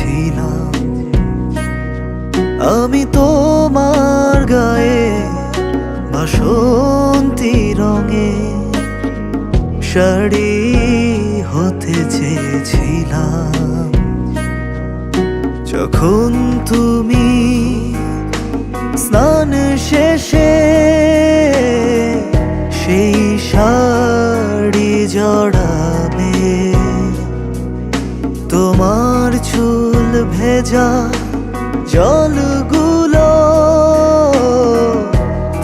ছিলাম। আমি তোমার গায়ে বাসন্তি রঙে শাড়ি হতে চেয়েছিলাম। যখন তুমি স্নান শেষে তোমার চুল ভেজা জলগুলো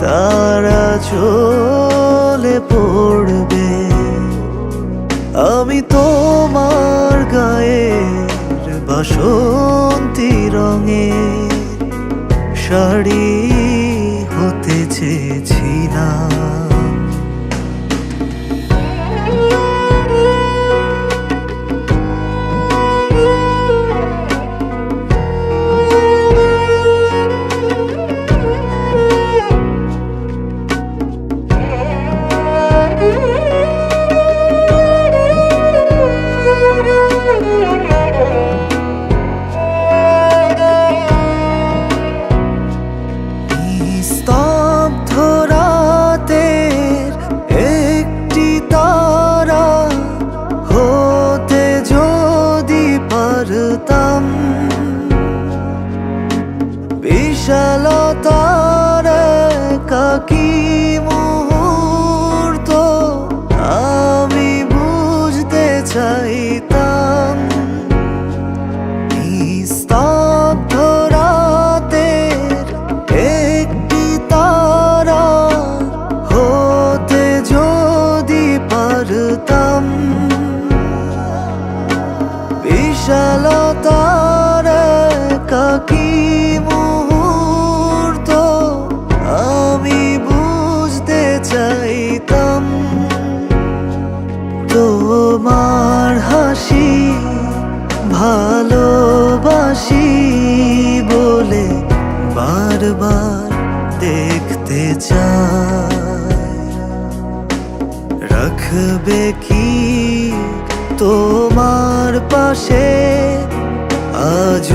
তারা চলে পড়বে। আমি তোমার গায়ের বাসন্তী রঙে শাড়ি হতে চেয়েছিলাম। কাকি মুহূর্ত আমি বুঝতে চাইতাম। স্তব্ধ রাতের একটি তারা হতে যদি পারতাম বিশালতার ভালোবাসি বলে বারবার দেখতে চাই। রাখবে কি তোমার পাশে? আজ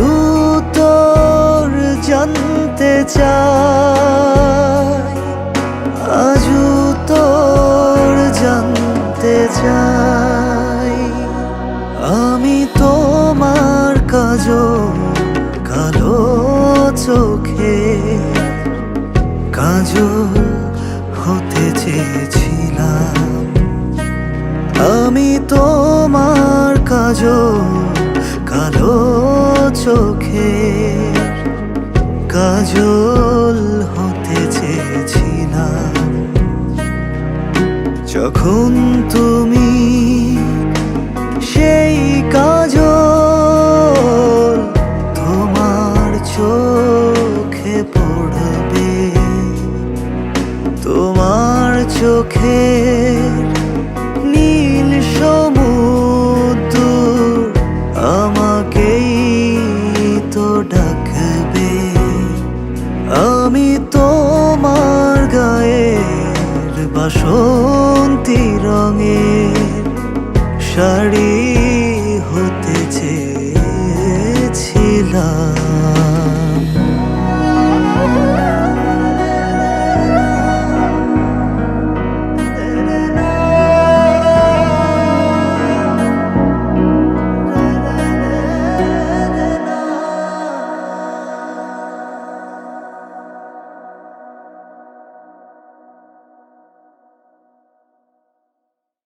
তোর জানতে চাই। তোমার কালো চোখে কাজল হতে চেয়েছিলাম। আমি তোমার কাজ কালো চোখে কাজল হতে চেয়েছিলাম। যখন তুমি সেই চোখের নীল সমুদ্র আমাকেই তো ডাকবে। আমি তোমার গায়ের বাসন্তী রঙের শাড়ি